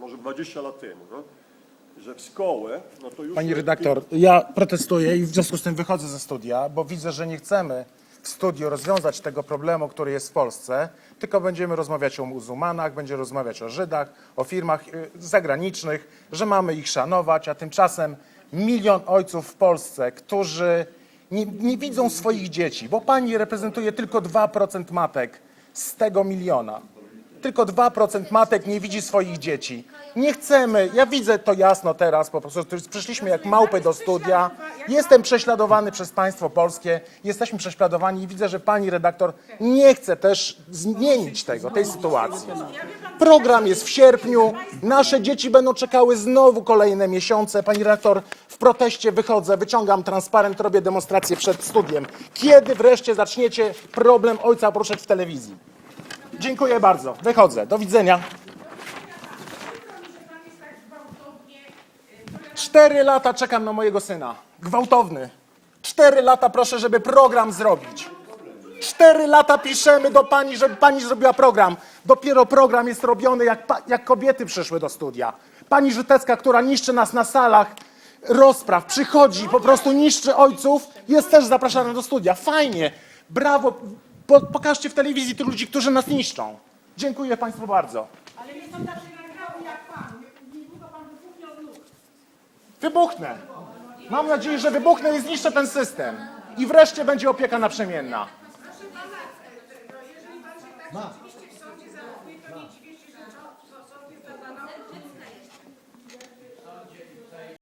może 20 lat temu, no, że w szkołę, no to już... Pani redaktor, ja protestuję i w związku z tym wychodzę ze studia, bo widzę, że nie chcemy w studiu rozwiązać tego problemu, który jest w Polsce, tylko będziemy rozmawiać o muzułmanach, będziemy rozmawiać o Żydach, o firmach y, zagranicznych, że mamy ich szanować, a tymczasem milion ojców w Polsce, którzy nie, nie widzą swoich dzieci, bo pani reprezentuje tylko 2% matek z tego miliona. Tylko 2% matek nie widzi swoich dzieci. Nie chcemy, ja widzę to jasno teraz, po prostu przyszliśmy jak małpy do studia. Jestem prześladowany przez państwo polskie, jesteśmy prześladowani i widzę, że pani redaktor nie chce też zmienić tego, tej sytuacji. Program jest w sierpniu, nasze dzieci będą czekały znowu kolejne miesiące. Pani redaktor, w proteście wychodzę, wyciągam transparent, robię demonstrację przed studiem. Kiedy wreszcie zaczniecie problem ojca poruszać w telewizji? Dziękuję bardzo. Wychodzę. Do widzenia. Cztery lata czekam na mojego syna. Gwałtowny. Cztery lata proszę, żeby program zrobić. Cztery lata piszemy do pani, żeby pani zrobiła program. Dopiero program jest robiony, jak, jak kobiety przyszły do studia. Pani Żytecka, która niszczy nas na salach rozpraw, przychodzi, po prostu niszczy ojców, jest też zapraszana do studia. Fajnie. Brawo. Po, pokażcie w telewizji tych ludzi, którzy nas niszczą. Dziękuję państwu bardzo. Ale nie są tacy radikały jak pan. Niedługo pan wybuchnie od nóg. Wybuchnę. Mam nadzieję, że wybuchnę i zniszczę ten system. I wreszcie będzie opieka naprzemienna. Proszę pana, jeżeli pan się tak